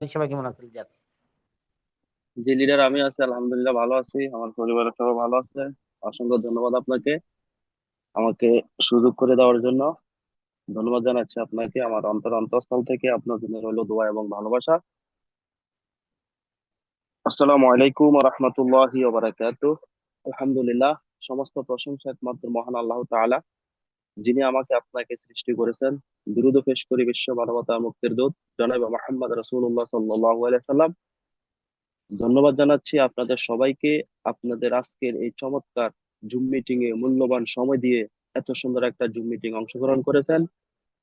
সবাই কেমন আছেন যান জি, লিডার, আমি আছি, আলহামদুলিল্লাহ, ভালো আছি। আমার পরিবারের সবাই ভালো আছে। অসংখ্য ধন্যবাদ আপনাকে আমাকে সুযোগ করে দেওয়ার জন্য। ধন্যবাদ জানাচ্ছি আপনাকে, আমার অন্তর অন্তঃস্থল থেকে আপনার জন্য রইল দোয়া এবং ভালোবাসা। আসসালামু আলাইকুম রহমতুল্লাহি ওবারাকাতু আলহামদুলিল্লাহ, সমস্ত প্রশংসা একমাত্র মহান আল্লাহ তাআলা। যিনি আমাকে আপনাকে সৃষ্টি করেছেন দ্রুত পেশ করি বিশ্ব মানবতা মুক্তির দূত, জনাব মোহাম্মদ আলাইহি সাল্লাম। ধন্যবাদ জানাচ্ছি আপনাদের সবাইকে, আপনাদের আজকের এই চমৎকার জুম মিটিং এ মূল্যবান সময় দিয়ে এত সুন্দর একটা জুম মিটিং অংশগ্রহণ করেছেন।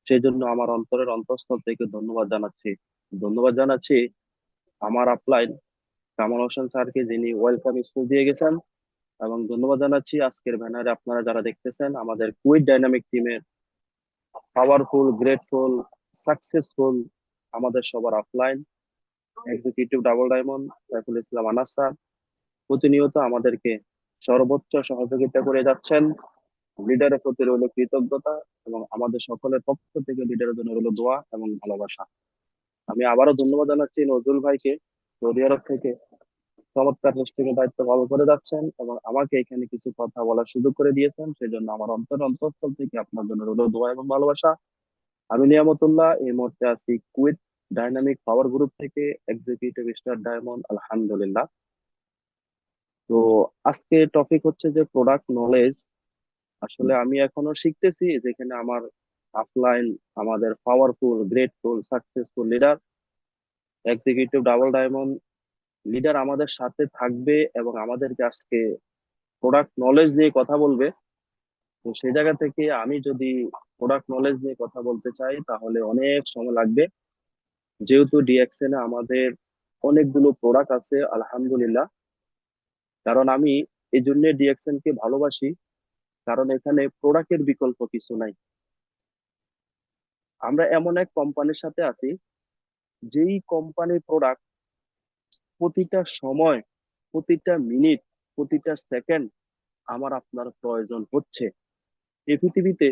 সেই জন্য আমার অন্তরের অন্তঃস্থল থেকে ধন্যবাদ জানাচ্ছি। ধন্যবাদ জানাচ্ছি আমার আপলাইন কামাল হোসেন স্যারকে, যিনি ওয়েলকাম স্কুল দিয়ে গেছেন। এবং ধন্যবাদ জানাচ্ছি আজকের ব্যানারে আপনারা যারা দেখতেছেন, আমাদের কুইট ডাইনামিক টিমের পাওয়ারফুল গ্রেটফুল সাকসেসফুল আমাদের সবার offline executive double diamond Saiful Islam Anas sir, প্রতিনিয়ত আমাদেরকে সর্বোচ্চ সহযোগিতা করে যাচ্ছেন লিডারের প্রতি রইল কৃতজ্ঞতা এবং আমাদের সকলের পক্ষ থেকে লিডারের জন্য রইল দোয়া এবং ভালোবাসা। আমি আবারও ধন্যবাদ জানাচ্ছি নজরুল ভাইকে সৌদি আরব থেকে চমৎকার হোস্টিং এর দায়িত্ব ভালো করে যাচ্ছেন এবং আমাকে এখানে কিছু কথা বলার সুযোগ করে দিয়েছেন। সেজন্য আমার অন্তর অন্তঃস্থল থেকে আপনার জন্য রইল দোয়া এবং ভালোবাসা। আমি নিয়ামতুল্লাহ, এই মুহূর্তে আছি কুয়েত ডাইনামিক পাওয়ার গ্রুপ থেকে এক্সিকিউটিভ স্টার ডায়মন্ড, আলহামদুলিল্লাহ। তো আজকে টপিক হচ্ছে যে প্রোডাক্ট নলেজ আসলে আমি এখনও শিখতেছি যেখানে আমার অফলাইন আমাদের powerful grateful successful leader executive double diamond leader আমাদের সাথে থাকবে এবং আমাদেরকে আজকে প্রোডাক্ট নলেজ নিয়ে কথা বলবে, তো সেই জায়গা থেকে আমি যদি প্রোডাক্ট নলেজ নিয়ে কথা বলতে চাই, তাহলে অনেক সময় লাগবে। যেহেতু ডিএক্সএন এ আমাদের অনেকগুলো প্রোডাক্ট আছে, আলহামদুলিল্লাহ। কারণ আমি এই জন্য ডিএক্সএন কে ভালোবাসি, কারণ এখানে প্রোডাক্টের বিকল্প কিছু নাই। আমরা এমন এক কোম্পানির সাথে আছি, যেই কোম্পানির প্রোডাক্ট প্রতিটা সময়, প্রতিটা মিনিট প্রতিটা সেকেন্ড আমার আপনার প্রয়োজন হচ্ছে। এই পৃথিবীতে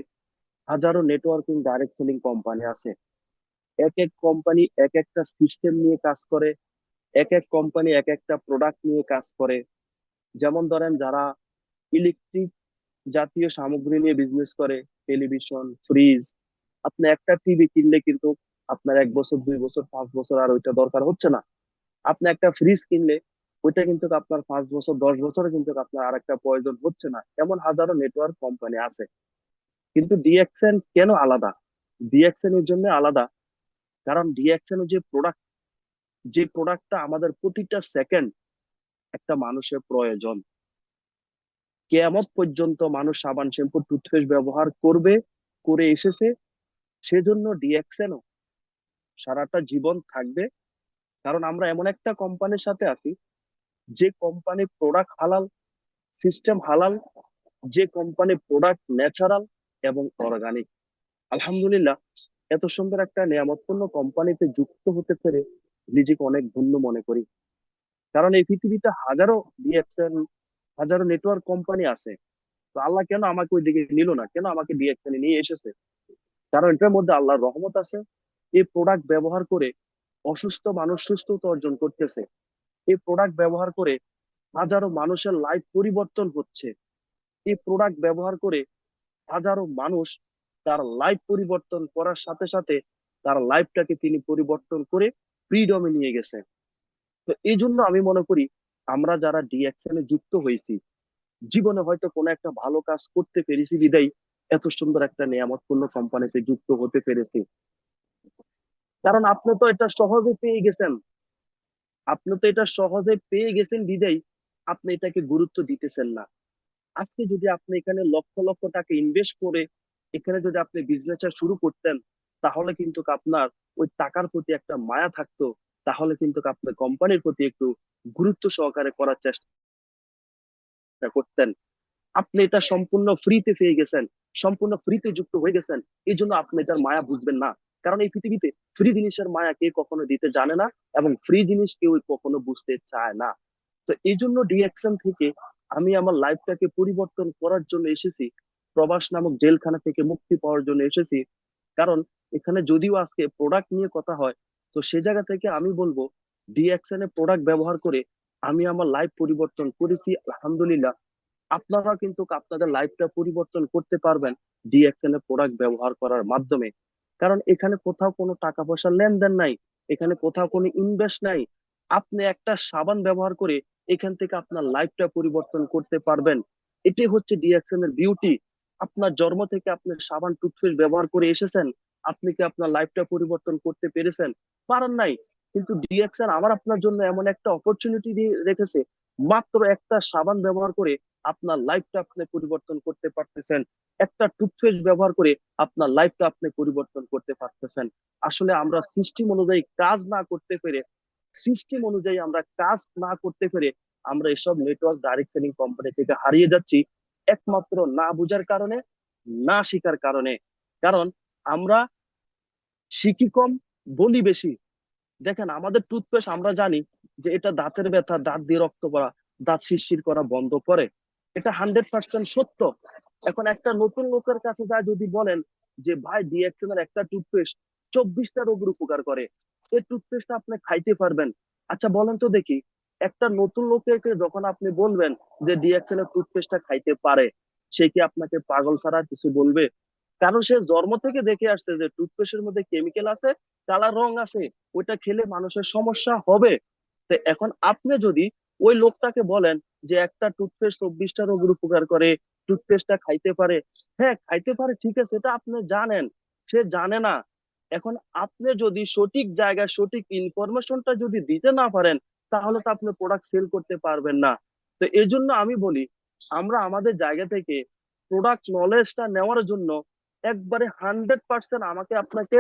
হাজারো নেটওয়ার্কিং ডাইরেক্ট সেলিং কোম্পানি আছে। এক এক কোম্পানি এক একটা সিস্টেম নিয়ে কাজ করে, এক এক কোম্পানি এক একটা প্রোডাক্ট নিয়ে কাজ করে। যেমন ধরেন যারা ইলেকট্রিক জাতীয় সামগ্রী নিয়ে বিজনেস করে টেলিভিশন ফ্রিজ আপনি একটা টিভি কিনলে কিন্তু আপনার এক বছর, দুই বছর, পাঁচ বছর আর ওইটা দরকার হচ্ছে না। আপনি একটা ফ্রিজ কিনলে, ওইটা কিন্তু আপনার পাঁচ বছর, দশ বছরে কিন্তু আপনার আর একটা প্রয়োজন হচ্ছে না। এমন হাজারো নেটওয়ার্ক কোম্পানি আছে। কিন্তু ডিএক্সএন কেন আলাদা? ডিএক্সএন এর জন্য আলাদা। কারণ ডিএক্সএন যে প্রোডাক্ট যে প্রোডাক্টটা আমাদের প্রতিটা সেকেন্ড একটা মানুষের প্রয়োজন। কেয়ামত পর্যন্ত মানুষ সাবান, শ্যাম্পু টুথপেস্ট ব্যবহার করবে, করে এসেছে, সেজন্য ডিএক্সএনও সারাটা জীবন থাকবে। কারণ আমরা এমন একটা কোম্পানির সাথে আছি, যে কোম্পানির প্রোডাক্ট হালাল সিস্টেম হালাল যে কোম্পানির প্রোডাক্ট ন্যাচারাল এবং অর্গানিক আলহামদুলিল্লাহ, এত সুন্দর একটা নিয়ামতপূর্ণ কোম্পানিতে যুক্ত হতে পেরে নিজেকে অনেক ধন্য মনে করি। কারণ এই পৃথিবীতে হাজারো ডিএক্সএন হাজারো নেটওয়ার্ক কোম্পানি আছে। তো আল্লাহ কেন আমাকে ওই দিকে নিল না? কেন আমাকে ডিএক্সএন নিয়ে এসেছে? কারণ এটার মধ্যে আল্লাহর রহমত আছে। এই প্রোডাক্ট ব্যবহার করে অসুস্থ মানুষ সুস্থতা অর্জন করতেছে। এই প্রোডাক্ট ব্যবহার করে হাজারো মানুষের লাইফ পরিবর্তন হচ্ছে। এই প্রোডাক্ট ব্যবহার করে হাজারো মানুষ তার লাইফ পরিবর্তন করার সাথে সাথে তার লাইফটাকে তিনি পরিবর্তন করে ফ্রিডমে নিয়ে গেছে। তো এই জন্য আমি মনে করি আমরা যারা ডিএক্সএন এ যুক্ত হয়েছি, জীবনে হয়তো কোনো একটা ভালো কাজ করতে পেরেছি বিদায়, এত সুন্দর একটা নিয়ামতপূর্ণ কোম্পানিতে যুক্ত হতে পেরেছি। কারণ আপনি তো এটা সহজে পেয়ে গেছেন। আপনি তো এটা সহজে পেয়ে গেছেন বিদায়। আপনি এটাকে গুরুত্ব দিতেছেন না। আজকে যদি আপনি এখানে লক্ষ লক্ষ টাকা ইনভেস্ট করে এখানে যদি আপনি বিজনেসটা শুরু করতেন, তাহলে কিন্তু আপনার ওই টাকার প্রতি একটা মায়া থাকতো। তাহলে কিন্তু আপনি কোম্পানির প্রতি একটু গুরুত্ব সহকারে করার চেষ্টা করতেন। আপনি এটা সম্পূর্ণ ফ্রিতে পেয়ে গেছেন। সম্পূর্ণ ফ্রিতে যুক্ত হয়ে গেছেন। এই জন্য আপনি এটার মায়া বুঝবেন না। কারণ এই পৃথিবীতে ফ্রি জিনিসের মায়া কে কখনো দিতে জানে না এবং ফ্রি জিনিস কেউ কখনো বুঝতে চায় না। তো এই জন্য ডিএকশন থেকে আমি আমার লাইফটাকে পরিবর্তন করার জন্য এসেছি। প্রবাস নামক জেলখানা থেকে মুক্তি পাওয়ার জন্য এসেছি। কারণ এখানে যদিও আজকে প্রোডাক্ট নিয়ে কথা হয়, তো সে জায়গা থেকে আমি বলব ডিএক্সএন এর প্রোডাক্ট ব্যবহার করে আমি আমার লাইফ পরিবর্তন করেছি, আলহামদুলিল্লাহ। আপনারা কিন্তু আপনাদের লাইফটা পরিবর্তন করতে পারবেন ডিএক্সএন এর প্রোডাক্ট ব্যবহার করার মাধ্যমে। কারণ এখানে কোথাও কোনো টাকা পয়সা লেনদেন নাই, এখানে কোথাও কোনো ইনভেস্ট নাই। আপনি একটা সাবান ব্যবহার করে এখান থেকে আপনার লাইফটা পরিবর্তন করতে পারবেন। এটাই হচ্ছে ডিএক্সএন এর বিউটি আপনার জন্ম থেকে আপনি সাবান টুথপেস্ট ব্যবহার করে এসেছেন, আপনি কি আপনার লাইফটা পরিবর্তন করতে পেরেছেন? পারেন নাই। কিন্তু ডিএক্সএন আমার আপনার জন্য এমন একটা অপরচুনিটি দিয়ে রেখেছে মাত্র একটা সাবান ব্যবহার করে আপনার লাইফটা আপনি পরিবর্তন করতে পারতেছেন। একটা টুথপেস্ট ব্যবহার করে আপনার লাইফটা আপনি পরিবর্তন করতে পারতেছেন। আসলে আমরা সিস্টেম অনুযায়ী কাজ না করতে পেরে সিস্টেম অনুযায়ী আমরা কাজ না করতে পেরে আমরা এসব নেটওয়ার্ক ডাইরেক্ট সেলিং কোম্পানি থেকে হারিয়ে যাচ্ছি একমাত্র না বুঝার কারণে, না শিকার কারণে। কারণ আমরা শিখি কম, বলি বেশি। দেখেন, আমাদের টুথপেস্ট আমরা জানি যে এটা দাঁতের ব্যথা, দাঁত দিয়ে রক্ত পড়া, দাঁত শিরশির করা বন্ধ করে। এটা হান্ড্রেড পার্সেন্ট সত্য। এখন একটা নতুন লোকের কাছে যা যদি বলেন যে, ভাই ডিএক্সএন এর একটা টুথপেস্ট চব্বিশটা রোগের উপকার করে। এই টুথপেস্ট আপনি খাইতে পারবেন। আচ্ছা বলেন তো দেখি, একটা নতুন লোকের যখন আপনি বলবেন যে ডিএক্সএন এর টুথপেস্টটা খাইতে পারে, সে কি আপনাকে পাগল ছাড়া কিছু বলবে? কারণ সে জন্ম থেকে দেখে আসছে যে টুথপেস্টের মধ্যে কেমিক্যাল আছে, কালার রং আছে, ওইটা খেলে মানুষের সমস্যা হবে। তো এখন আপনি যদি ওই লোকটাকে বলেন যে একটা টুথপেস্ট চব্বিশটা রোগের উপকার করে টুথপেস্টটা খাইতে পারে হ্যাঁ খাইতে পারে, ঠিক আছে, এটা আপনি জানেন, সে জানে না। এখন আপনি যদি সঠিক জায়গায় সঠিক ইনফরমেশনটা যদি দিতে না পারেন, তাহলে তো আপনি প্রোডাক্ট সেল করতে পারবেন না। তো এই জন্য আমি বলি, আমরা আমাদের জায়গা থেকে প্রোডাক্ট নলেজটা নেওয়ার জন্য একবারে হান্ড্রেড পার্সেন্ট আমাকে আপনাকে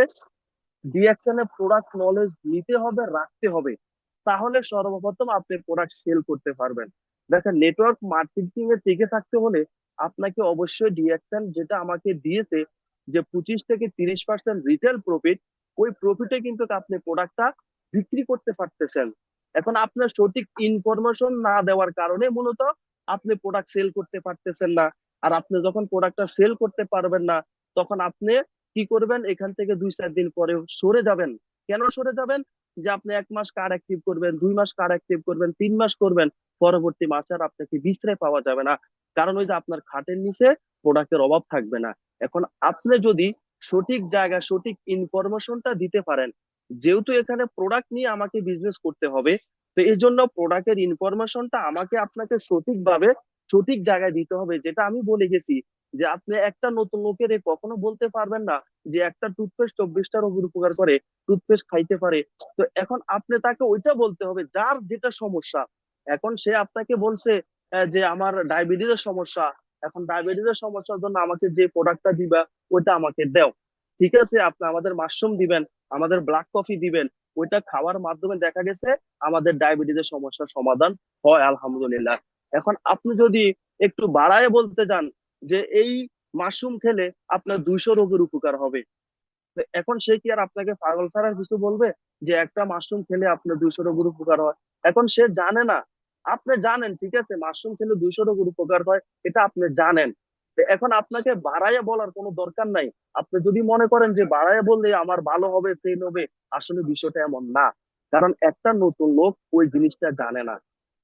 ডিএকশন এর প্রোডাক্ট নলেজ নিতে হবে, রাখতে হবে। তাহলে সর্বপ্রথম আপনি প্রোডাক্ট সেল করতে পারবেন। দেখেন নেটওয়ার্ক মার্কেটিং এ টিকে থাকতে হলে আপনাকে অবশ্যই ডিএকশন যেটা আমাকে দিয়েছে যে পঁচিশ থেকে তিরিশ পার্সেন্ট রিটেল প্রফিট ওই প্রফিটে কিন্তু আপনি প্রোডাক্টটা বিক্রি করতে পারতেছেন। এখন আপনার সঠিক ইনফরমেশন না দেওয়ার কারণে মূলত আপনি প্রোডাক্ট সেল করতে পারতেছেন না। আর আপনি যখন প্রোডাক্টটা সেল করতে পারবেন না, তখন আপনি কি করবেন? এখান থেকে দুই চার দিন পরে সরে যাবেন। কেন সরে যাবেন? যে আপনি এক মাস কার্ড অ্যাক্টিভ করবেন, দুই মাস কার্ড অ্যাক্টিভ করবেন, তিন মাস করবেন, পরবর্তী মাসে আর আপনাকে বিশ্রায় পাওয়া যাবে না। কারণ ওই যে আপনার খাটের নিচে প্রোডাক্টের অভাব থাকবে না। এখন আপনি যদি সঠিক জায়গায় সঠিক ইনফরমেশনটা দিতে পারেন, যেহেতু এখানে প্রোডাক্ট নিয়ে আমাকে বিজনেস করতে হবে, তো এই জন্য প্রোডাক্টের ইনফরমেশনটা আমাকে আপনাকে সঠিকভাবে সঠিক জায়গায় দিতে হবে, যেটা আমি বলে গেছি। যে আপনি একটা নতুন লোকের কখনো বলতে পারবেন না যে একটা টুথপেস্ট চব্বিশটা রোগের উপকার করে টুথপেস্ট খাইতে পারে। তো এখন আপনি তাকে ওইটা বলতে হবে, যার যেটা সমস্যা। এখন সে আপনাকে বলছে যে আমার ডায়াবেটিসের সমস্যা। এখন ডায়াবেটিসের সমস্যার জন্য আমাকে যে প্রোডাক্টটা দিবা, ওইটা আমাকে দাও। ঠিক আছে? আপনি আমাদের মাশরুম দিবেন, আমাদের ব্ল্যাক কফি দিবেন, ওইটা খাওয়ার মাধ্যমে দেখা গেছে আমাদের ডায়াবেটিসের সমস্যার সমাধান হয়, আলহামদুলিল্লাহ। এখন আপনি যদি একটু বাড়ায় বলতে যান যে এই মাশরুম খেলে আপনার দুইশো রোগের উপকার হবে। এখন সে কি আর আপনাকে পাগল ছাড়া কিছু বলবে? যে একটা মাশরুম খেলে আপনার দুইশো রোগের উপকার হয়। এখন সে জানে না। আপনি জানেন, ঠিক আছে, মাশরুম খেলে দুইশো রোগের উপকার হয়, এটা আপনি জানেন। এখন আপনাকে বাড়াইয়া বলার কোনো দরকার নাই। আপনি যদি মনে করেন যে বাড়াইয়া বললে আমার ভালো হবে সেই হবে, আসলে বিষয়টা এমন না। কারণ একটা নতুন লোক ওই জিনিসটা জানে না।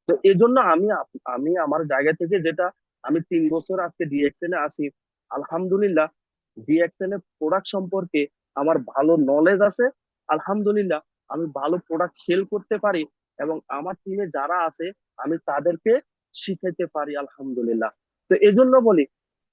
তো এই আমি আমি আমার জায়গা থেকে যেটা আমি তিন বছর আজকে ডিএক্সএন এ আছি। আলহামদুলিল্লাহ ডিএক্সএন এর প্রোডাক্ট সম্পর্কে আমার ভালো নলেজ আছে। আলহামদুলিল্লাহ, আমি ভালো প্রোডাক্ট সেল করতে পারি এবং আমার টিমে যারা আছে, আমি তাদেরকে শিখাইতে পারি, আলহামদুলিল্লাহ। তো এই জন্য বলি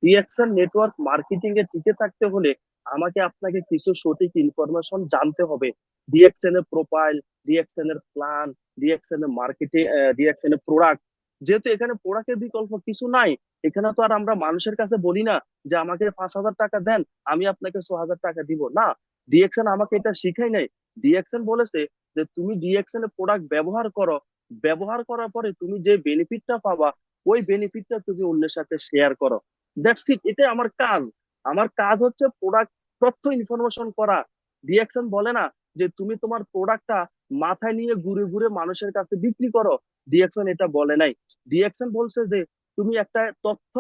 ডিএক্সএন নেটওয়ার্ক মার্কেটিং এ টিকে থাকতে হলে আমাকে আপনাকে কিছু সঠিক ইনফরমেশন জানতে হবে। ডিএক্সএন এর প্রোফাইল ডিএক্সএন এর প্ল্যান ডিএক্সএন এর মার্কেটিং ডিএক্সএন এর প্রোডাক্ট যেহেতু এখানে প্রোডাক্টের বিকল্প কিছু নাই, এখানে তো আর আমরা মানুষের কাছে বলি না যে আমাকে পাঁচ হাজার টাকা দেন, আমি আপনাকে ছ হাজার টাকা দিব। না ডিএক্সএন আমাকে এটা শিখাই নাই। ডিএক্সএন বলেছে যে তুমি ডিএক্সএন এর প্রোডাক্ট ব্যবহার করো। ব্যবহার করার পরে তুমি যে বেনিফিটটা পাবা, ওই বেনিফিটটা তুমি অন্যের সাথে শেয়ার করো। দ্যাটস ইট এটাই আমার কাজ। আমার কাজ হচ্ছে প্রোডাক্ট তথ্য ইনফরমেশন করা। ডিএক্সএন বলে না যে তুমি তোমার প্রোডাক্টটা মাথায় নিয়ে ঘুরে ঘুরে মানুষের কাছে বিক্রি করো। ডিএক্সএন এটা বলে নাই। ডিএক্সএন বলছে যে, তুমি একটা তথ্য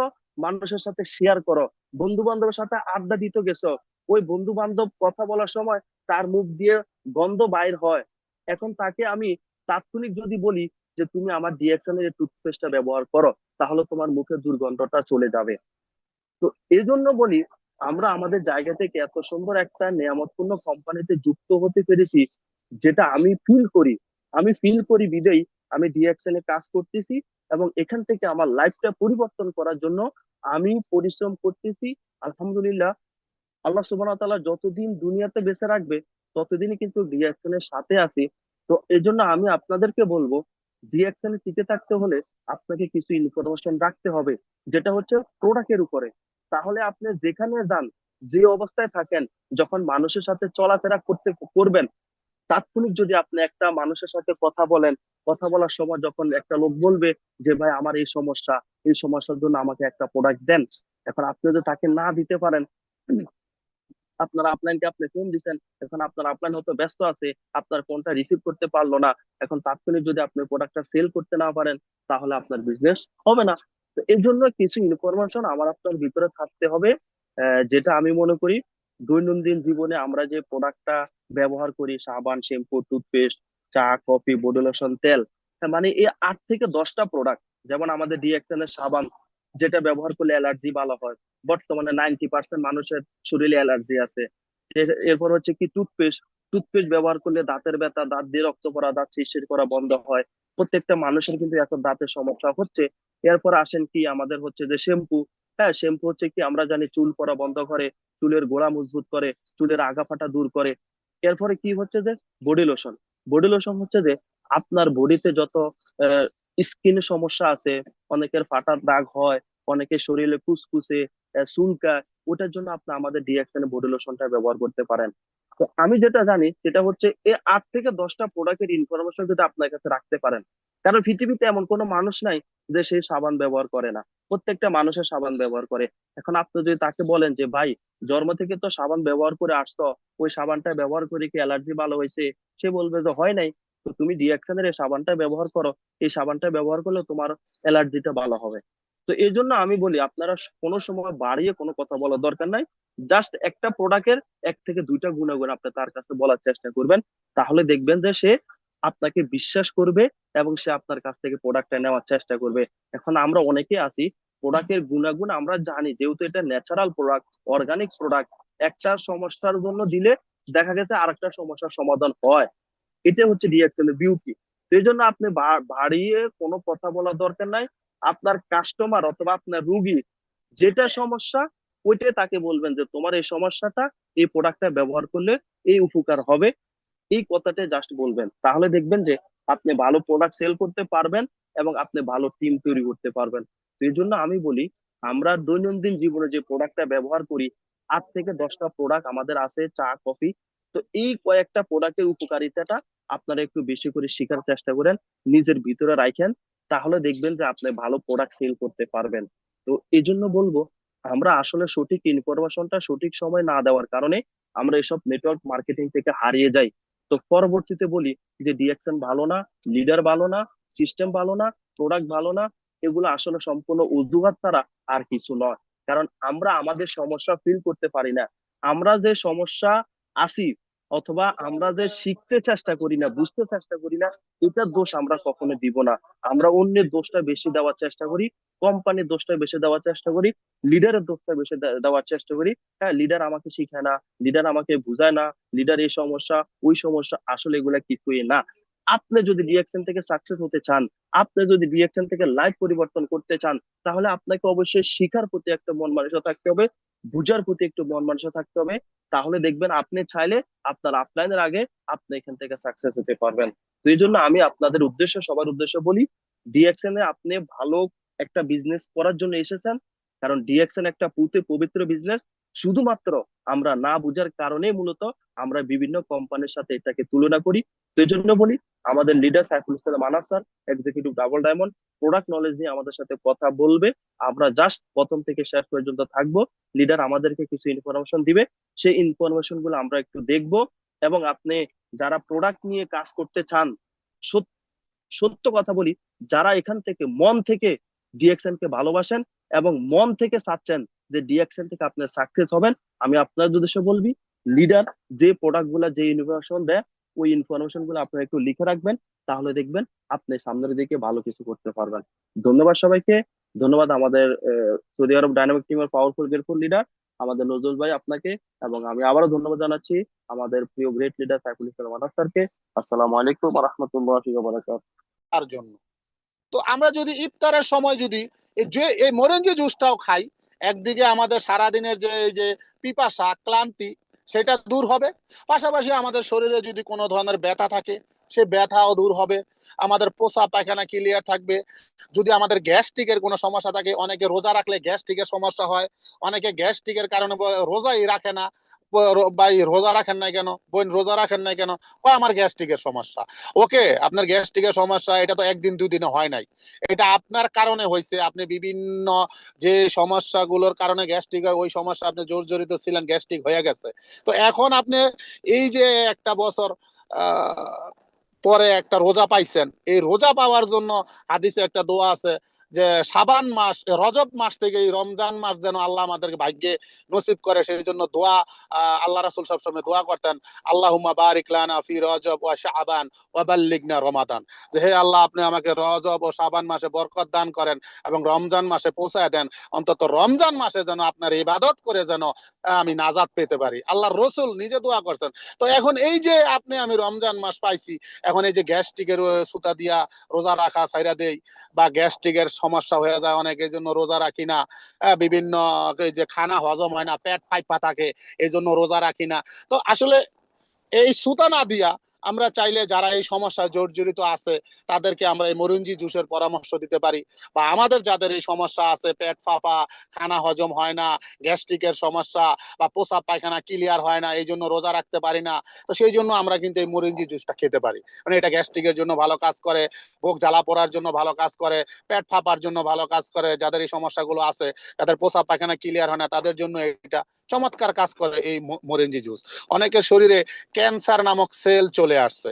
মানুষের সাথে শেয়ার করো। বন্ধু বান্ধবের সাথে আড্ডা দিতে গেছো। ওই বন্ধু বান্ধব কথা বলার সময় তার মুখ দিয়ে গন্ধ বাইর হয়। এখন তাকে আমি তাৎক্ষণিক যদি বলি যে, তুমি আমার ডিএক্সএল এর টুথপেস্টটা ব্যবহার করো, তাহলে তোমার মুখের দুর্গন্ধটা চলে যাবে। তো এই জন্য বলি, আমরা আমাদের জায়গা থেকে এত সুন্দর একটা নিয়ামতপূর্ণ কোম্পানিতে যুক্ত হতে পেরেছি, যেটা আমি ফিল করি। আমি ফিল করি বিদেই আমি ডিএক্সএল এ কাজ করতেছি এবং এখান থেকে আমার লাইফটা পরিবর্তন করার জন্য আমি পরিশ্রম করতেছি। আলহামদুলিল্লাহ, আল্লাহ সুবহানাহু তাআলা যতদিন দুনিয়াতে বেঁচে রাখবে, ততদিনই কিন্তু ডিএক্সএল এর সাথে আছি। তো এই জন্য আমি আপনাদেরকে বলব ডিএক্সএল এ টিকে থাকতে হলে আপনাকে কিছু ইনফরমেশন রাখতে হবে, যেটা হচ্ছে প্রোডাক্টের উপরে। তাহলে আপনি যেখানে যান, যে অবস্থায় থাকেন, যখন মানুষের সাথে চলাফেরা করতে, করবেন, তাৎক্ষণিক যদি আপনি একটা মানুষের সাথে কথা বলেন কথা বলার সময় যখন একটা লোক বলবে যে, ভাই, আমার এই সমস্যা, এই সমস্যার জন্য আমাকে একটা প্রোডাক্ট দেন। এখন আপনি যদি তাকে না দিতে পারেন, আপনার আপলাইনকে আপনি ফোন দিচ্ছেন এখন আপনার আপলাইন হয়তো ব্যস্ত আছে, আপনার ফোনটা রিসিভ করতে পারল না, এখন তাৎক্ষণিক যদি আপনি প্রোডাক্টটা সেল করতে না পারেন, তাহলে আপনার বিজনেস হবে না। তো এর জন্য কিছু ইনফরমেশন আমার আপনার ভিতরে থাকতে হবে যেটা আমি মনে করি দৈনন্দিন জীবনে আমরা যে প্রোডাক্টটা ব্যবহার করি, সাবান শ্যাম্পু টুথপেস্ট চা কফি বডি লোশন তেল। হ্যাঁ, মানে এই আট থেকে দশটা প্রোডাক্ট যেমন আমাদের ডিএক্সএল এর সাবান যেটা ব্যবহার করলে অ্যালার্জি ভালো হয়। বর্তমানে নাইনটি পার্সেন্ট মানুষের শরীরে অ্যালার্জি আছে। এর- এরপর হচ্ছে কি টুথপেস্ট টুথপেস্ট ব্যবহার করলে দাঁতের ব্যথা দাঁত দিয়ে রক্ত পড়া দাঁত শিরশির করা বন্ধ হয়। প্রত্যেকটা মানুষের কিন্তু এখন দাঁতের সমস্যা হচ্ছে। এরপর আসেন কি আমাদের হচ্ছে যে শ্যাম্পু হ্যাঁ শ্যাম্পু হচ্ছে কি আমরা জানি চুল পড়া বন্ধ করে চুলের গোড়া মজবুত করে চুলের আগা ফাটা দূর করে। এরপরে কি হচ্ছে যে বডি লোশন বডি লোশন হচ্ছে যে আপনার বডিতে যত স্কিন সমস্যা আছে অনেকের ফাটার দাগ হয় অনেকের শরীরে কুসকুসে আহ, চুলকায় ওটার জন্য আপনি আমাদের ডিএক্সএন বডি লোশনটা ব্যবহার করতে পারেন। তো আমি যেটা জানি সেটা হচ্ছে এই আট থেকে দশটা প্রোডাক্টের ইনফরমেশন যদি আপনার কাছে রাখতে পারেন, কারণ পৃথিবীতে এমন কোনো মানুষ নাই যে সেই সাবান ব্যবহার করে না। প্রত্যেকটা মানুষের সাবান ব্যবহার করে। এখন আপনি যদি তাকে বলেন যে, ভাই, জন্ম থেকে তো সাবান ব্যবহার করে আসতো ওই সাবানটা ব্যবহার করে কি অ্যালার্জি ভালো হয়েছে? সে বলবে যে, হয় নাই। তো তুমি এর এই সাবানটা ব্যবহার করো। এই সাবানটা ব্যবহার করলে তোমার অ্যালার্জিটা ভালো হবে। তো এই জন্য আমি বলি, আপনারা কোনো সময় বাড়িয়ে কোনো কথা বলার দরকার নাই। জাস্ট একটা প্রোডাক্টের এক থেকে দুইটা গুণাগুণ আপনি তার কাছে বলার চেষ্টা করবেন। তাহলে দেখবেন যে সে আপনাকে বিশ্বাস করবে এবং সে আপনার কাছ থেকে প্রোডাক্টটা নেওয়ার চেষ্টা করবে। এখন আমরা অনেকে আছি প্রোডাক্টের গুণাগুণ আমরা জানি, যেহেতু এটা ন্যাচারাল প্রোডাক্ট অর্গানিক প্রোডাক্ট একটা সমস্যার জন্য দিলে দেখা গেছে আরেকটা সমস্যার সমাধান হয়। এটা হচ্ছে ডিএক্সএল এর বিউটি সেই জন্য আপনি বাড়িয়ে কোনো কথা বলার দরকার নাই। আপনার কাস্টমার অথবা আপনার রুগী যেটা সমস্যা, ওইটাই তাকে বলবেন যে তোমার এই সমস্যাটা, এই প্রোডাক্টটা ব্যবহার করলে এই উপকার হবে। এই কথাটা জাস্ট বলবেন। তাহলে দেখবেন যে আপনি ভালো প্রোডাক্ট সেল করতে পারবেন এবং আপনি ভালো টিম তৈরি করতে পারবেন। এই জন্য আমি বলি, আমরা দৈনন্দিন জীবনে যে প্রোডাক্টটা ব্যবহার করি, আট থেকে দশটা প্রোডাক্ট আমাদের আছে, চা, কফি। তো এই কয়েকটা প্রোডাক্টের উপকারিতাটা আপনারা একটু বেশি করে শেখার চেষ্টা করেন, নিজের ভিতরে রাখেন। তাহলে দেখবেন যে আপনি ভালো প্রোডাক্ট সেল করতে পারবেন। তো এই জন্য বলব, আমরা আসলে সঠিক ইনফরমেশনটা সঠিক সময় না দেওয়ার কারণে আমরা এসব নেটওয়ার্ক মার্কেটিং থেকে হারিয়ে যাই। তো পরবর্তীতে বলি যে ডিএকশন ভালো না লিডার ভালো না সিস্টেম ভালো না প্রোডাক্ট ভালো না, এগুলো আসলে সম্পূর্ণ অজুহাত ছাড়া আর কিছু নয়। কারণ আমরা আমাদের সমস্যা ফিল করতে পারি না। আমরা যে সমস্যা আছি অথবা আমরা যে শিখতে চেষ্টা করি না, বুঝতে চেষ্টা করি না এটার দোষ আমরা কখনো দিব না। আমরা অন্যের দোষটা বেশি দেওয়ার চেষ্টা করি, কোম্পানির দোষটা বেশি দেওয়ার চেষ্টা করি, লিডারের দোষটা বেশি দেওয়ার চেষ্টা করি। হ্যাঁ লিডার আমাকে শিখায় না, লিডার আমাকে বুঝায় না, লিডার এই সমস্যা, ওই সমস্যা, আসলে এগুলা কিছুই না। আপনি যদি ডিএকশন থেকে সাকসেস হতে চান, আপনি যদি ডিএকশন থেকে লাইফ পরিবর্তন করতে চান, তাহলে আপনাকে অবশ্যই শিখার প্রতি একটা মন মানসিকতা থাকতে হবে বুঝার প্রতি একটু মন মানসা থাকতে হবে। তাহলে দেখবেন আপনি চাইলে আপনার আপলাইনের আগে আপনি এখান থেকে সাকসেস হতে পারবেন। তো এই জন্য আমি আপনাদের উদ্দেশ্য, সবার উদ্দেশ্য বলি ডিএক্সএন এ আপনি ভালো একটা বিজনেস করার জন্য এসেছেন। কারণ ডিএক্সএন একটা পুঁতে পবিত্র বিজনেস শুধুমাত্র আমরা না বুঝার কারণে মূলত আমরা বিভিন্ন কোম্পানির সাথে এটাকে তুলনা করি। তো জন্য বলি, আমাদের leader Saiful Islam Anas sir executive double diamond product knowledge নিয়ে আমাদের সাথে কথা বলবে। আমরা জাস্ট প্রথম থেকে শেষ পর্যন্ত থাকব। লিডার আমাদেরকে কিছু ইনফরমেশন দিবে। সেই ইনফরমেশনগুলো আমরা একটু দেখব এবং আপনি যারা প্রোডাক্ট নিয়ে কাজ করতে চান, সত- সত্য কথা বলি, যারা এখান থেকে মন থেকে ডিএক্সএন কে ভালোবাসেন এবং মন থেকে চাচ্ছেন যে ডিএক্সএন থেকে আপনি সাকসেস হবেন, আমি আপনার উদ্দেশ্যে বলবি লিডার যে প্রোডাক্টগুলা, যে ইনফরমেশন দেয়, ওই ইনফরমেশনগুলো আপনারা একটু লিখে রাখবেন, তাহলে দেখবেন আপনি সামনের দিকে ভালো কিছু করতে পারবেন। ধন্যবাদ সবাইকে, ধন্যবাদ আমাদের সৌদি আরব ডাইনামিক টিমের পাওয়ারফুল গ্রেটফুল লিডার আমাদের নজরুল ভাই আপনাকে, এবং আমি আবারও ধন্যবাদ জানাচ্ছি আমাদের প্রিয় গ্রেট লিডার সাইফুল ইসলাম আনাস স্যারকে। আসসালামু আলাইকুম রহমতুল্লাহি তার জন্য। তো আমরা যদি ইফতারের সময় যদি যে, এই মরেঞ্জি জুসটাও খাই একদিকে আমাদের সারাদিনের যে এই যে পিপাসা, ক্লান্তি, সেটা দূর হবে। পাশাপাশি আমাদের শরীরে যদি কোনো ধরনের ব্যথা থাকে, সে ব্যথাও দূর হবে। আমাদের পোষা পায়খানা ক্লিয়ার থাকবে। যদি আমাদের গ্যাস্ট্রিকের কোনো সমস্যা থাকে, অনেকে রোজা রাখলে গ্যাস্ট্রিকের সমস্যা হয়, অনেকে গ্যাস্ট্রিকের কারণে রোজাই রাখে না। ভাই, রোজা রাখেন নাই কেন? বোন, রোজা রাখেন নাই কেন? কয় আমার গ্যাস্ট্রিকের সমস্যা। ওকে, আপনার গ্যাস্ট্রিকের সমস্যা, এটা তো একদিন দুই দিনে হয় নাই। এটা আপনার কারণে হয়েছে আপনি বিভিন্ন যে সমস্যাগুলোর কারণে গ্যাস্ট্রিক হয়, ওই সমস্যা আপনি জর্জরিত ছিলেন, গ্যাস্ট্রিক হয়ে গেছে। তো এখন আপনি এই যে একটা বছর পরে একটা রোজা পাইছেন, এই রোজা পাওয়ার জন্য হাদিসে একটা দোয়া আছে যে সাবান মাস রজব মাস থেকে এই রমজান মাস যেন আল্লাহ আমাদেরকে ভাগ্যে নসিব করে, সেই জন্য দোয়া আল্লাহ রাসূল সবসময় দোয়া করতেন, আল্লাহুম্মা বারিক লানা ফি রজব ওয়া শাবান ওয়া বাল্লিগনা রমাদান। যে হে আল্লাহ, আপনি আমাকে রজব ও শাবান মাসে বরকত দান করেন এবং রমজান মাসে পৌঁছায় দেন। অন্তত রমজান মাসে যেন আপনার ইবাদত করে যেন আমি নাজাত পেতে পারি। আল্লাহর রসুল নিজে দোয়া করছেন। তো এখন এই যে আপনি, আমি রমজান মাস পাইছি, এখন এই যে গ্যাস্ট্রিকের সুতা দিয়া রোজা রাখা সাইরা দেই বা গ্যাস্ট্রিকের সমস্যা হয়ে যায় অনেকের জন্য রোজা রাখি না। বিভিন্ন যে খানা হজম হয় না, পেট ফাইপা থাকে, এই জন্য রোজা রাখি না। তো আসলে এই সুতা না দিয়া আমরা চাইলে যারা এই সমস্যায় জর্জরিত আছে, তাদেরকে আমরা এই মরুঞ্জি জুসের পরামর্শ দিতে পারি। বা আমাদের যাদের এই সমস্যা আছে, পেট ফাঁপা, খানা হজম হয় না, গ্যাস্ট্রিকের সমস্যা বা প্রসাব পায়খানা ক্লিয়ার হয় না এই জন্য রোজা রাখতে পারি না, তো সেই জন্য আমরা কিন্তু এই মরিঞ্জি জুসটা খেতে পারি। মানে এটা গ্যাস্ট্রিকের জন্য ভালো কাজ করে বুক জ্বালা পড়ার জন্য ভালো কাজ করে, পেট ফাঁপার জন্য ভালো কাজ করে, যাদের এই সমস্যাগুলো আছে, যাদের প্রসাব পায়খানা ক্লিয়ার হয় না, তাদের জন্য এটা চমৎকার কাজ করে এই মরিঞ্জি জুস। অনেকের শরীরে ক্যান্সার নামক সেল চলে আসছে।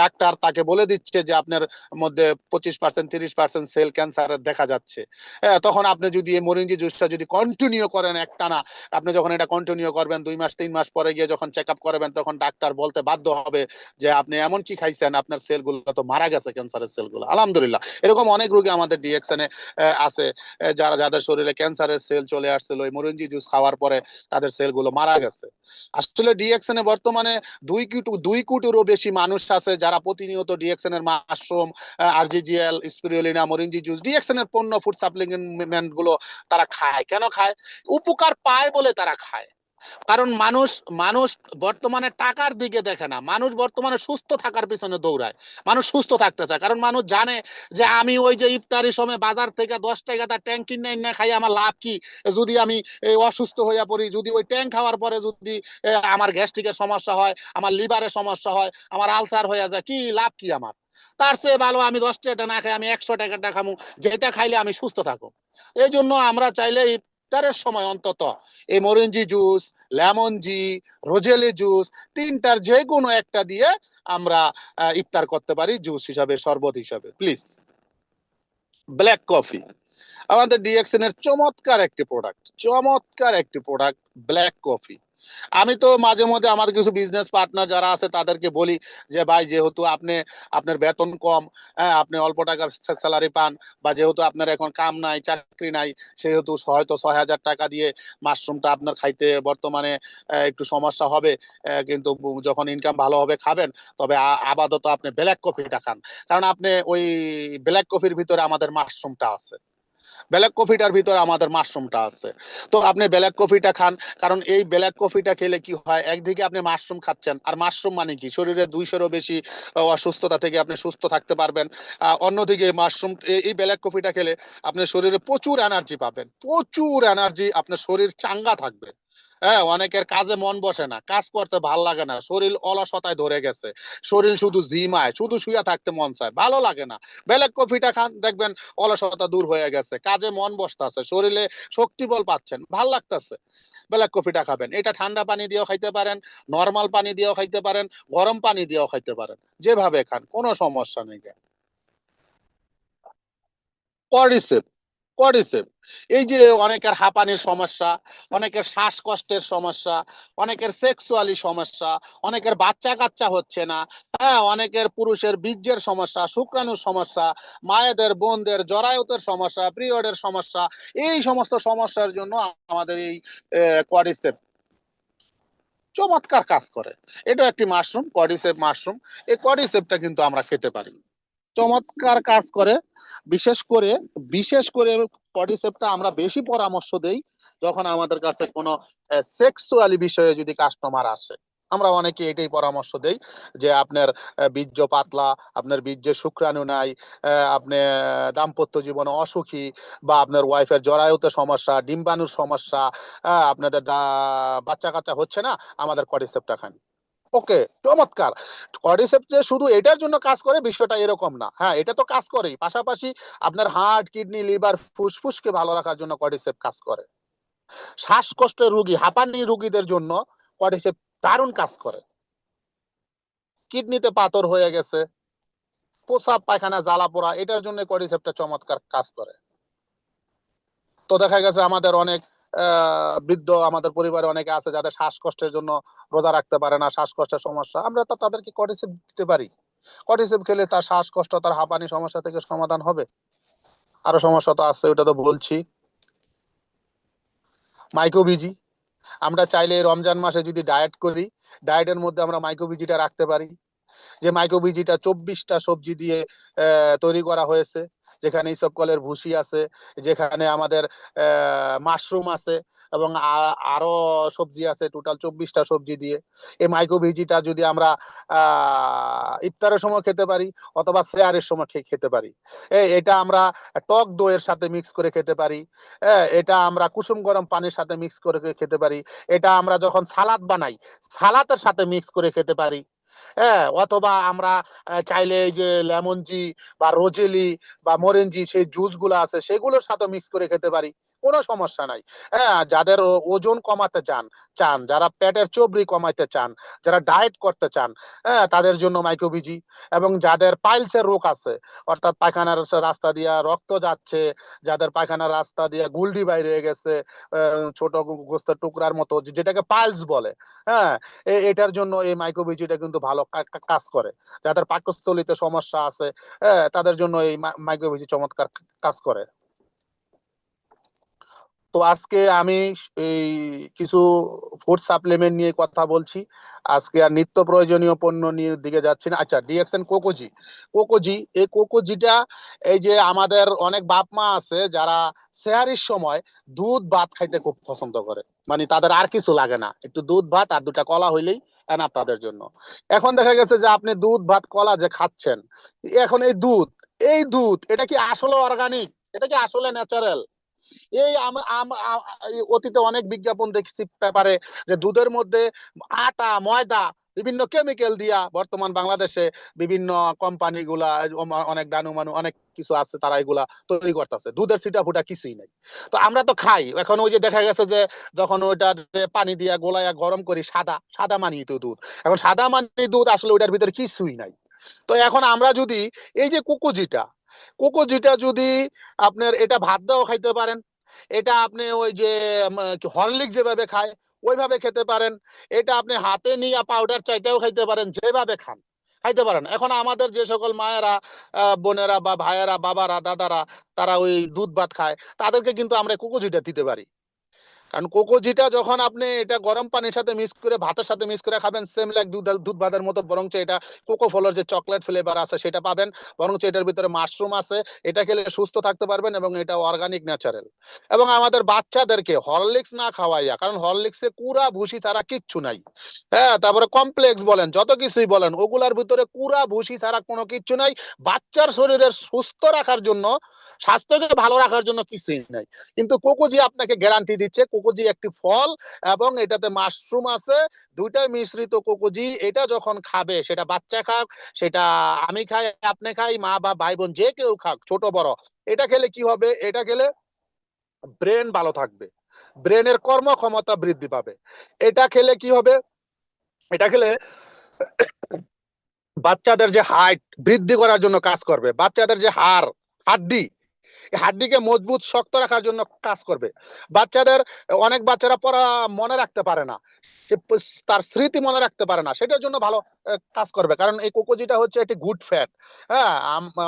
ডাক্তার তাকে বলে দিচ্ছে যে আপনার মধ্যে পঁচিশ পার্সেন্ট, তিরিশ পার্সেন্ট সেল ক্যান্সারের দেখা যাচ্ছে। হ্যাঁ তখন আপনি যদি এই মরিঞ্জি জুসটা যদি কন্টিনিউ করেন একটানা, আপনি যখন এটা কন্টিনিউ করবেন, দুই মাস, তিন মাস পরে গিয়ে যখন চেক আপ করবেন, তখন ডাক্তার বলতে বাধ্য হবে যে আপনি এমন কি খাইছেন, আপনার সেলগুলো তো মারা গেছে, ক্যান্সারের সেলগুলো। আলহামদুলিল্লাহ। এরকম অনেক রোগী আমাদের ডিএক্সএনে আছে যারা, যাদের শরীরে ক্যান্সারের সেল চলে আসছিল ওই মরিঞ্জি জুস খাওয়ার পরে তাদের সেলগুলো মারা গেছে। আসলে ডিএক্সনে বর্তমানে দুই কোটি, দুই কোটিরও বেশি মানুষ আছে যারা প্রতিনিয়ত ডিএক্সএন এর mushroom RGGL spirulina Morinzhi juice DXN এর পণ্য ফুড সাপ্লিমেন্টগুলো তারা খায়। কেন খায়? উপকার পায় বলে তারা খায়। কারণ মানুষ মানুষ বর্তমানে টাকার দিকে দেখে না। মানুষ বর্তমানে সুস্থ থাকার পিছনে দৌড়ায়। মানুষ সুস্থ থাকতে চায়। কারণ মানুষ জানে যে আমি ওই যে ইফতারির সময় বাজার থেকে দশ টাকা তার ট্যাঙ্ক কিনে না খাই, আমার লাভ কি? যদি আমি অসুস্থ হইয়া পড়ি, যদি ওই ট্যাঙ্ক খাওয়ার পরে যদি আমার গ্যাস্ট্রিকের সমস্যা হয়, আমার লিভারের সমস্যা হয়, আমার আলসার হয়ে যায়, কি লাভ কি আমার? তার চেয়ে ভালো আমি দশ টাকা না খাই, আমি একশো টাকাটা খামু। যেটা খাইলে আমি সুস্থ থাকো এই জন্য আমরা চাইলে ইফতারের সময় অন্তত। এই Morinzhi juice, Lemonzhi, roselle juice, তিনটার যে কোনো একটা দিয়ে আমরা ইফতার করতে পারি জুস হিসাবে, শরবত হিসাবে প্লিজ ব্ল্যাক কফি আমাদের ডিএক্সএন এর চমৎকার একটি প্রোডাক্ট চমৎকার একটি প্রোডাক্ট ব্ল্যাক কফি আমি তো মাঝে মধ্যে আমার কিছু বিজনেস পার্টনার যারা আছে তাদেরকে বলি যে, ভাই, যেহেতু আপনি, আপনার বেতন কম হ্যাঁ আপনি অল্প টাকা স্যালারি পান বা যেহেতু আপনার এখন কাম নাই, চাকরি নাই, সেহেতু হয়তো ছয় হাজার টাকা দিয়ে মাশরুমটা আপনার খাইতে বর্তমানে একটু সমস্যা হবে কিন্তু যখন ইনকাম ভালো হবে খাবেন, তবে আপাতত আপনি ব্ল্যাক কফিটা খান। কারণ আপনি ওই ব্ল্যাক কফির ভিতরে আমাদের মাশরুমটা আছে। ব্ল্যাক কফিটার ভিতরে আমাদের মাশরুমটা আছে। তো আপনি ব্ল্যাক কফিটা খান, কারণ এই ব্ল্যাক কফিটা খেলে কি হয়, একদিকে আপনি মাশরুম খাচ্ছেন, আর মাশরুম মানে কি? শরীরে দুইশোরও বেশি অসুস্থতা থেকে আপনি সুস্থ থাকতে পারবেন অন্যদিকে মাশরুম এই ব্ল্যাক কফিটা খেলে আপনার শরীরে প্রচুর এনার্জি পাবেন, প্রচুর এনার্জি আপনার শরীর চাঙ্গা থাকবে। হ্যাঁ অনেকের কাজে মন বসে না, কাজ করতে ভালো লাগে না, শরীর অলসতায় ধরে গেছে, শরীর শুধু ঝিমায়, শুধু শুয়ে থাকতে মন চায়, ভালো লাগে না ব্ল্যাক কফিটা খান, দেখবেন অলসতা দূর হয়ে গেছে, কাজে মন বসতেছে, শরীরে শক্তি বল পাচ্ছেন, ভালো লাগতেছে ব্ল্যাক কফিটা খাবেন, এটা ঠান্ডা পানি দিয়েও খাইতে পারেন নর্মাল পানি দিয়েও খাইতে পারেন, গরম পানি দিয়েও খাইতে পারেন, যেভাবে খান, কোনো সমস্যা নেই। কর্ডিসেপ এই যে অনেকের হাঁপানির সমস্যা, অনেকের শ্বাসকষ্টের সমস্যা, অনেকের সেক্সুয়ালি সমস্যা, অনেকের বাচ্চা কাচ্চা হচ্ছে না হ্যাঁ অনেকের পুরুষের বীর্যের সমস্যা, শুক্রাণুর সমস্যা, মায়েদের, বোনদের, জরায়ুতের সমস্যা, পিরিয়ডের সমস্যা, এই সমস্ত সমস্যার জন্য আমাদের এই কোয়াডিসেপ চমৎকার কাজ করে। এটা একটি মাশরুম কোয়াডিসেপ মাশরুম এই কোয়াডিসেপটা কিন্তু আমরা খেতে পারি। চমৎকার কাজ করে। বিশেষ করে বিশেষ করে কোয়াডিসেপটা আমরা বেশি পরামর্শ দেই যখন আমাদের কাছে কোনো সেক্সুয়ালি বিষয়ে যদি কাস্টমার আসে। আমরা অনেকে এটাই পরামর্শ দেই যে আপনার বীর্য পাতলা, আপনার বীর্যের শুক্রাণু নাই আপনি দাম্পত্য জীবনে অসুখী বা আপনার ওয়াইফের জরায়ুতে সমস্যা, ডিম্বাণুর সমস্যা আপনাদের বাচ্চা কাচ্চা হচ্ছে না, আমাদের কডিসেপটা খান। ওকে, চমৎকার। কডিসেপ্ট যে শুধু এটার জন্য কাজ করে বিষয়টা এরকম না। হ্যাঁ এটা তো কাজ করেই। পাশাপাশি আপনার হার্ট কিডনি লিভার ফুসফুসকে ভালো রাখার জন্য কডিসেপ কাজ করে। শ্বাসকষ্টের রোগী, হাঁপানি রোগীদের জন্য কডিসেপ দারুণ কাজ করে। কিডনিতে পাথর হয়ে গেছে প্রসাব পায়খানা, জ্বালা পোড়া, এটার জন্য কডিসেপটা চমৎকার কাজ করে। তো দেখা গেছে আমাদের অনেক বৃদ্ধ আমাদের পরিবারে অনেকে আছে যাদের শ্বাসকষ্টের জন্য রোজা রাখতে পারে না, শ্বাসকষ্টের সমস্যা। আমরা তো তাদেরকে কডিসেপ দিতে পারি। কডিসেপ খেলে তার শ্বাসকষ্ট, তার হাঁপানি সমস্যা থেকে সমাধান হবে। আরও সমস্যা তো আছে ওটা তো বলছি। মাইক্রোবিজি আমরা চাইলে রমজান মাসে যদি ডায়েট করি ডায়েটের মধ্যে আমরা মাইক্রোবিজিটা রাখতে পারি। যে মাইক্রোবিজিটা চব্বিশটা সবজি দিয়ে তৈরি করা হয়েছে যেখানে ইসব কলের ভুসি আছে, যেখানে আমাদের মাশরুম আছে এবং আরও সবজি আছে টোটাল চব্বিশটা সবজি দিয়ে। এই মাইক্রোভিজিটা যদি আমরা ইফতারের সময় খেতে পারি অথবা সেয়ারের সময় খেতে পারি। এটা আমরা টক দইয়ের সাথে মিক্স করে খেতে পারি। এটা আমরা কুসুম গরম পানির সাথে মিক্স করে খেতে পারি। এটা আমরা যখন সালাদ বানাই, সালাতের সাথে মিক্স করে খেতে পারি। হ্যাঁ? অথবা আমরা চাইলে এই যে লেমন লেমনজি বা রোজেলি বা মরেঞ্জি, সেই জুসগুলো আছে, সেগুলোর সাথে মিক্স করে খেতে পারি। কোনো সমস্যা নাই। হ্যাঁ যাদের ওজন কমাতে চান চান, যারা পেটের চবরি কমাইতে চান, যারা ডায়েট করতে চান হ্যাঁ তাদের জন্য মাইক্রোবিজি এবং যাদের পাইলসের রোগ আছে, অর্থাৎ পায়খানার রাস্তা দিয়ে রক্ত যাচ্ছে, যাদের পায়খানার রাস্তা দিয়ে গুলডি বাইরে গেছে ছোট গোস্তের টুকরার মতো যেটাকে পাইলস বলে হ্যাঁ এটার জন্য এই মাইক্রোবিজিটা কিন্তু ভালো কাজ করে। যাদের পাকস্থলিতে সমস্যা আছে হ্যাঁ তাদের জন্য এই মাইক্রোবিজি চমৎকার কাজ করে। তো আজকে আমি এই কিছু ফুড সাপ্লিমেন্ট নিয়ে কথা বলছি। আজকে আর নিত্য প্রয়োজনীয় পণ্য নিয়ে দিকে যাচ্ছি না। আচ্ছা ডিএক্সএন কোকোজি। কোকোজি, এই কোকোজিটা এই যে আমাদের অনেক বাপ মা আছে যারা সেহারির সময় দুধ, ভাত খাইতে খুব পছন্দ করে। মানে তাদের আর কিছু লাগে না। একটু দুধ, ভাত আর দুটা কলা হইলেই এনাফ তাদের জন্য। এখন দেখা গেছে যে আপনি দুধ, ভাত, কলা যে খাচ্ছেন, এখন এই দুধ এই দুধ, এটা কি আসলে অর্গানিক এটা কি আসলে ন্যাচারাল এই অতীতে অনেক বিজ্ঞাপন দেখছি পেপারে যে দুধের মধ্যে আটা, ময়দা বিভিন্ন কেমিক্যাল দিয়া বর্তমান বাংলাদেশে বিভিন্ন কোম্পানি গুলা অনেক ডানু মানু অনেক কিছু আছে তারা এগুলা তৈরি করতেছে। দুধের ছিটা ফুটা কিছুই নাই। তো আমরা তো খাই। এখন ওই যে দেখা গেছে যে যখন ওইটা পানি দিয়া গোলায়া গরম করি সাদা সাদা মানি তো দুধ। এখন সাদা মানি দুধ আসলে ওইটার ভিতরে কিছুই নাই। তো এখন আমরা যদি এই যে কুকুজিটা কুকুজিটা যদি আপনার এটা ভাত দাও খাইতে পারেন, এটা আপনি ওই যে হরলিক যেভাবে খায়, ওইভাবে খেতে পারেন। এটা আপনি হাতে নিয়ে পাউডার চাইটাও খাইতে পারেন, যেভাবে খান, খাইতে পারেন। এখন আমাদের যে সকল মায়েরা বোনেরা বা ভাইয়েরা, বাবারা, দাদারা, তারা ওই দুধ ভাত খায়, তাদেরকে কিন্তু আমরা কুকুজিটা দিতে পারি। কারণ কোকোজিটা যখন আপনি এটা গরম পানির সাথে মিক্স করে, ভাতের সাথে মিক্স করে খাবেন সেম লাইক দুধ দুধ ভাতের মতো, বরঞ্চ এটা কোকো ফলের যে চকলেট ফ্লেভার আছে সেটা পাবেন, বরঞ্চ এটার ভিতরে মাশরুম আছে, এটা খেলে সুস্থ থাকতে পারবেন এবং এটা অর্গানিক ন্যাচারাল এবং আমাদের বাচ্চাদেরকে হরলিক্স না খাওয়াইয়া, কারণ হরলিক্সে কুড়া, ভুসি ছাড়া কিচ্ছু নাই। হ্যাঁ তারপরে কমপ্লেক্স বলেন, যত কিছুই বলেন, ওগুলার ভিতরে কুড়া, ভুসি ছাড়া কোনো কিচ্ছু নাই। বাচ্চার শরীরের সুস্থ রাখার জন্য স্বাস্থ্যকে ভালো রাখার জন্য কিছুই নাই। কিন্তু কোকোজি আপনাকে গ্যারান্টি দিচ্ছে কোকোজি একটি ফল এবং এটাতে মাশরুম আছে, দুইটাই মিশ্রিত কোকোজি এটা যখন খাবে, সেটা বাচ্চা খাক, সেটা আমি খাই, আপনি খাই, মা বা ভাই বোন যে কেউ খাক, ছোট, বড়, এটা খেলে কি হবে? এটা খেলে ব্রেন ভালো থাকবে। ব্রেনের কর্মক্ষমতা বৃদ্ধি পাবে। এটা খেলে কি হবে? এটা খেলে বাচ্চাদের যে হাইট বৃদ্ধি করার জন্য কাজ করবে। বাচ্চাদের যে হাড়, হাড্ডি হাড্ডিকে মজবুত, শক্ত রাখার জন্য কাজ করবে। বাচ্চাদের, অনেক বাচ্চারা পড়া মনে রাখতে পারে না। তার স্মৃতি মনে রাখতে পারে না। সেটার জন্য ভালো কাজ করবে। কারণ এই কোকোজিটা হচ্ছে একটি গুড ফ্যাট। হ্যাঁ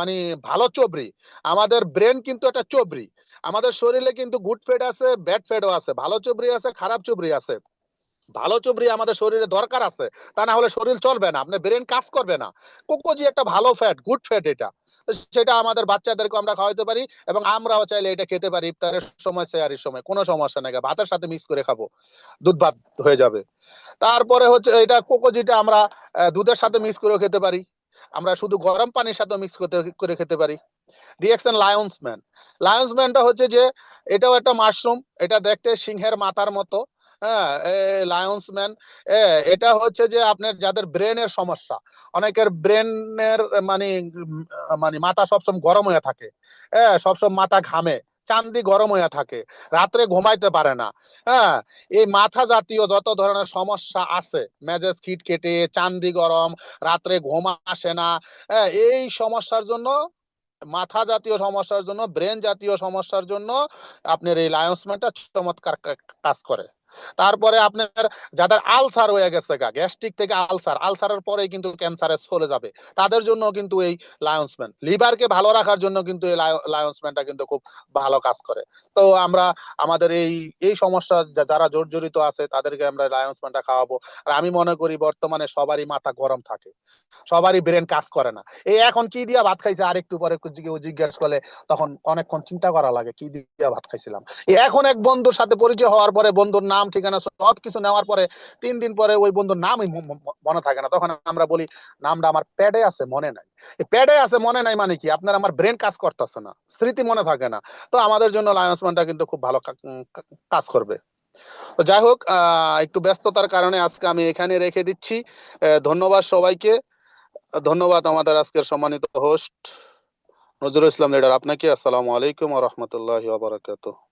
মানে ভালো চবরি আমাদের ব্রেন কিন্তু একটা চবরি আমাদের শরীরে কিন্তু গুড ফ্যাট আছে, ব্যাড ফ্যাটও আছে। ভালো চবরি আছে, খারাপ চবরি আছে। ভালো চবরি আমাদের শরীরে দরকার আছে, তা না হলে শরীর চলবে না, আপনার ব্রেন কাজ করবে না। কোকোজি একটা ভালো ফ্যাট গুড ফ্যাট এটা। সেটা আমাদের বাচ্চাদেরকে আমরা খাওয়াতে পারি এবং আমরাও চাইলে এটা খেতে পারি, ইফতারের সময় সেয়ারির সময়, কোনো সমস্যা নেই, ভাতের সাথে মিক্স করে খাব, দুধ ভাত হয়ে যাবে। তারপরে হচ্ছে এটা কোকোজিটা আমরা দুধের সাথে মিক্স করে খেতে পারি। আমরা শুধু গরম পানির সাথে মিক্স করতে, করে খেতে পারি। রিয়াকশন লায়ন্স ম্যান লায়ন্স ম্যানটা হচ্ছে যে, এটাও একটা মাশরুম এটা দেখতে সিংহের মাথার মতো। হ্যাঁ লায়ন্স ম্যান এটা হচ্ছে যে আপনার যাদের ব্রেনের সমস্যা। অনেকের ব্রেনের মানে মানে মাথা সবসময় গরম হয়ে থাকে। হ্যাঁ সবসময় মাথা ঘামে, চান্দি গরম হয়ে থাকে, রাত্রে ঘুমাইতে পারে না। হ্যাঁ এই মাথা জাতীয় যত ধরনের সমস্যা আছে, মেজাজ খিটখেটে, চান্দি গরম, রাত্রে ঘুম আসে না হ্যাঁ এই সমস্যার জন্য, মাথা জাতীয় সমস্যার জন্য ব্রেন জাতীয় সমস্যার জন্য আপনার এই লায়ন্সম্যানটা চমৎকার কাজ করে। তারপরে আপনার যাদের আলসার হয়ে গেছে গা গ্যাস্ট্রিক থেকে আলসার, আলসারের পরে কিন্তু ক্যান্সারে চলে যাবে। তাদের জন্য কিন্তু এই লায়ন্সম্যান লিভারকে ভালো রাখার জন্য কিন্তু এই লায়ন্সম্যানটা কিন্তু খুব ভালো কাজ করে। তো আমরা, আমাদের এই এই সমস্যা যারা জর্জরিত আছে, তাদেরকে আমরা লায়ন্সম্যানটা খাওয়াবো। আর আমি মনে করি বর্তমানে সবারই মাথা গরম থাকে। সবারই ব্রেন কাজ করে না। এই এখন কি দিয়া ভাত খাইছে? আর একটু পরে জিজ্ঞেস করলে তখন অনেকক্ষণ চিন্তা করা লাগে, কি দিয়া ভাত খাইছিলাম? এখন এক বন্ধুর সাথে পরিচয় হওয়ার পরে বন্ধুর নাম ঠিকানা সব কিছু নেওয়ার পরে তিন দিন পরে ওই বন্ধুর নামই মনে থাকে না। তখন আমরা বলি, নামটা আমার প্যাডে আছে, মনে নাই। প্যাডে আছে, মনে নাই মানে কি? আপনার আমার ব্রেন কাজ করতেছে না, স্মৃতি মনে থাকে না। তো আমাদের জন্য লায়ন্সম্যানটা কিন্তু খুব ভালো কাজ করবে। তো যাই হোক একটু ব্যস্ততার কারণে আজকে আমি এখানে রেখে দিচ্ছি। ধন্যবাদ সবাইকে। ধন্যবাদ আমাদের আজকের সম্মানিত হোস্ট নজরুল ইসলাম লিডার। আপনাকে আসসালামু আলাইকুম ওয়া বারাকাতুহু।